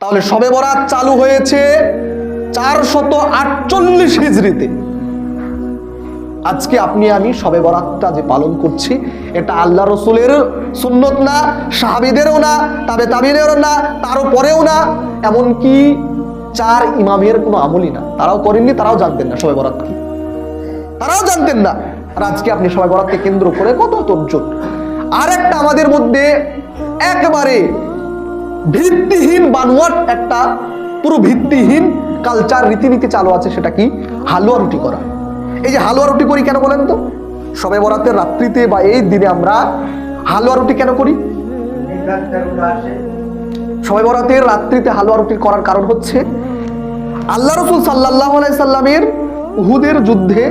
তাহলে সবে বরাত চালু হয়েছে চারশত আটচল্লিশ হিজড়িতে। আজকে আপনি আমি সবে বরাতটা যে পালন করছি, এটা আল্লাহ রসুলের সুন্নত না, সাহাবিদেরও না, তবে তাবিনেরও না, তারও পরেও না, এমনকি চার ইমামের কোনো আমলই না। তারাও করেননি, তারাও জানতেন না সবে বরাত কি। তারাও জানতেন না। আর আজকে আপনি সবাই বরাতকে কেন্দ্র করে কত তর্জন আর একটা আমাদের মধ্যে একেবারে ভিত্তিহীন বানোয়াট একটা পুরো ভিত্তিহীন কালচার রীতিনীতি চালু আছে, সেটা কি? হালুয়া রুটি করা। এই যে হালুয়া রুটি করি কেন বলেন তো? সবে বরাতের রাত্রিতে বা এই দিনে আমরা হালুয়া রুটি কেন করি? সবে বরাতের রাত্রিতে হালুয়া রুটি করার কারণ হচ্ছে, আল্লাহ রসুল সাল্লাহ সাল্লামের উহুদের যুদ্ধে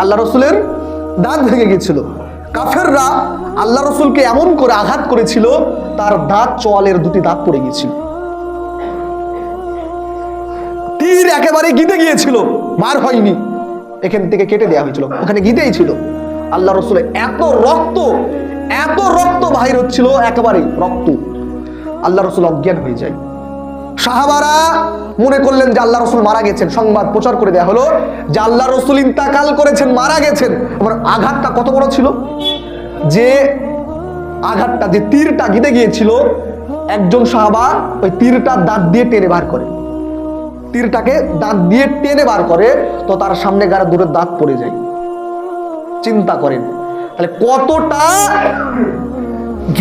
আল্লাহ রসুলের দাঁত ভেঙে গেছিল কাফেররা আল্লাহ রসুলকে এমন করে আঘাত করেছিল, তার দাঁত চোয়ালের দুটি দাঁত পড়ে গিয়েছিল। তীর একেবারে গিতে গিয়েছিল, মার হয়নি। এখান থেকে কেটে দেওয়া হয়েছিল, ওখানে গিতেই ছিল। আল্লাহ রসুলের এত রক্ত এত রক্ত বাহির হচ্ছিল, একেবারে রক্ত। আল্লাহ রসুল অজ্ঞান হয়ে যায়। সাহাবারা মনে করলেন যে আল্লাহ রসুল মারা গেছেন। সংবাদ প্রচার করে দেওয়া হলো যে আল্লাহ রসুল ইন্তাকাল করেছেন, মারা গেছেন। আমার আঘাতটা কত বড় ছিল? যে আঘাতটা যে তীরটা গিতে গিয়েছিল, একজন সাহাবা ওই তীরটা দাঁত দিয়ে টেনে বার করে। তীরটাকে দাঁত দিয়ে টেনে বার করে, তো তার সামনে গাড়া দূরের দাঁত পড়ে যায়। চিন্তা করেন, তাহলে কতটা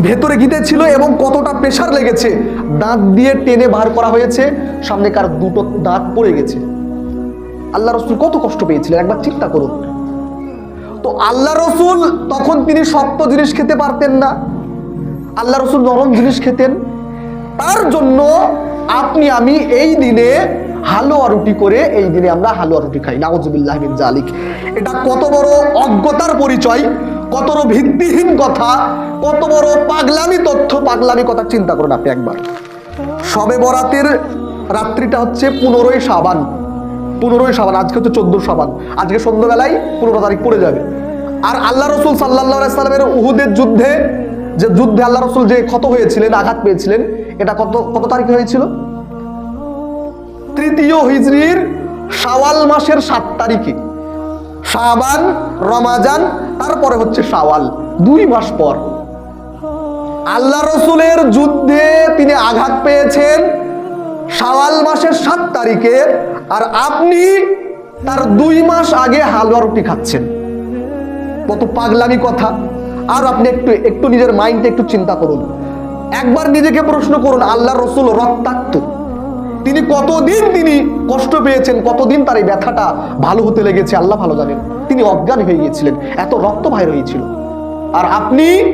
ভেতরে গিতে ছিল এবং কতটা প্রেশার লেগেছে? দাঁত দিয়ে টেনে বার করা হয়েছে, সামনে কার দুটো দাঁত পড়ে গেছে। আল্লাহ রসুল কত কষ্ট পেয়েছিলেন, একবার চিন্তা করুন। তো আল্লাহ রসুল তখন তিনি শক্ত জিনিস খেতে পারতেন না। আল্লাহ রসুল নরম জিনিস খেতেন। তার জন্য আপনি, আমি এই দিনে হালুয়া রুটি করে এই দিনে আমরা হালুয়া রুটি খাই। নাউজুবিল্লাহ বিন জালিক এটা কত বড় অজ্ঞতার পরিচয়, কত বড় ভিত্তিহীন কথা, কত বড় পাগলামি তথ্য, পাগলামি কথা চিন্তা করুন আপনি একবার। সবে বরাতের রাত্রিটা হচ্ছে পনেরোই সাবান পনেরোই সাবান আজকে হচ্ছে চোদ্দ সাবান আজকে সন্ধ্যাবেলায় পনেরো তারিখ পড়ে যাবে। আর আল্লাহ রসুল সাল্লাহ সাল্লামের উহুদের যুদ্ধে, যে যুদ্ধে আল্লাহ রসুল যে ক্ষত হয়েছিলেন, আঘাত পেয়েছিলেন, এটা কত কত তারিখে হয়েছিল? তৃতীয় হিজরির শাওয়াল মাসের সাত তারিখে। শাবান, রমাজান, তারপরে হচ্ছে শাওয়াল, দুই মাস পর। আল্লাহ রসুলের যুদ্ধে তিনি আঘাত পেয়েছেন শাওয়াল মাসের সাত তারিখে আর আপনি তার দুই মাস আগে হালুয়া রুটি খাচ্ছেন। কত পাগলামি কথা। আর আপনি একটু একটু নিজের মাইন্ডে একটু চিন্তা করুন। একবার নিজেকে প্রশ্ন করুন আল্লাহ রসুল রক্তাক্ত। তিনি কতদিন তিনি কষ্ট পেয়েছেন, কতদিন তার এই ব্যথাটা ভালো হতে লেগেছে, আল্লাহ ভালো জানেন। তিনি অজ্ঞান হয়ে গিয়েছিলেন, এত রক্ত বাইর হয়েছিল। আর আপনি,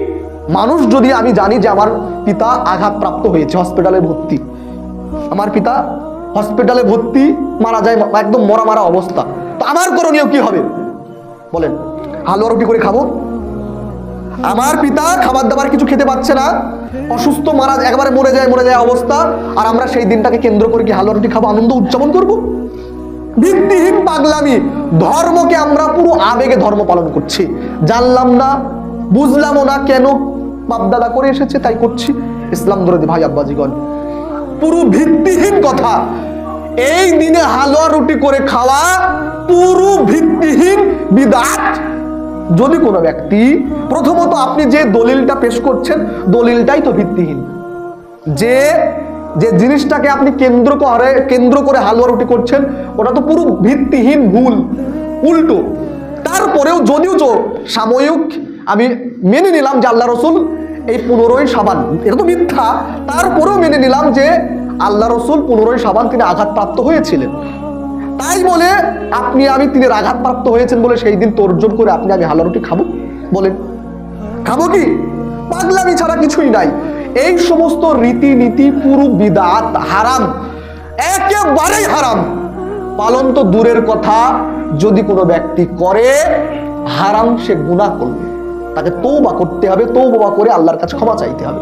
মানুষ যদি আমি জানি যে আমার পিতা আঘাতপ্রাপ্ত হয়েছে হসপিটালে ভর্তি। আমার পিতা হসপিটালে ভর্তি, মারা যায়, একদম মরা মারা অবস্থা। তো আমার করণীয় কি হবে? বলেন হালুয়া রুটি করে খাব? আমার পিতা খাবার দাবার কিছু খেতে পাচ্ছে না, অসুস্থ, মারা একবারে মরে যায় মরে যায় অবস্থা। আর আমরা সেই দিনটাকে কেন্দ্র করে কি হালুয়া রুটি খাব, আনন্দ উদযাপন করব? ভিত্তিহীন পাগলামি, ধর্মকে আমরা পুরো আবেগে ধর্ম পালন করছি। জানলাম না, বুঝলামও না কেন বাপদাদা করে এসেছে, তাই করছি। ইসলাম ধরে ভাই আব্বাজিগণ পুরো ভিত্তিহীন কথা। এই দিনে হালুয়া রুটি করে খাওয়া পুরো ভিত্তিহীন বিদাত। যদি কোনো ব্যক্তি প্রথমত আপনি যে দলিলটা পেশ করছেন, দলিলটাই তো ভিত্তিহীন। যে যে জিনিসটাকে আপনি কেন্দ্র করে কেন্দ্র করে হালুয়া রুটি করছেন, ওটা তো পুরো ভিত্তিহীন ভুল, উল্টো। তারপরেও যদিও সাময়িক, আমি মেনে নিলাম যে আল্লাহ রসুল এই পনেরোই সাবান, এটা তো মিথ্যা। তারপরেও মেনে নিলাম যে আল্লাহ রসুল পনেরোই সাবান তিনি আঘাতপ্রাপ্ত হয়েছিলেন। তাই বলে আপনি আমি তিনি আঘাতপ্রাপ্ত হয়েছেন বলে সেই দিন তোরজোর করে আপনি, আমি হালা রুটি খাব? বলেন। খাব কি? পাগলামি ছাড়া কিছুই নাই। এই সমস্ত রীতিনীতি পুরো বিদাত, হারাম। একেবারেই হারাম। পালন তো দূরের কথা। যদি কোনো ব্যক্তি করে, হারাম সে গুণা করবে। তাকে তৌবা করতে হবে তৌবা করে আল্লাহর কাছে ক্ষমা চাইতে হবে।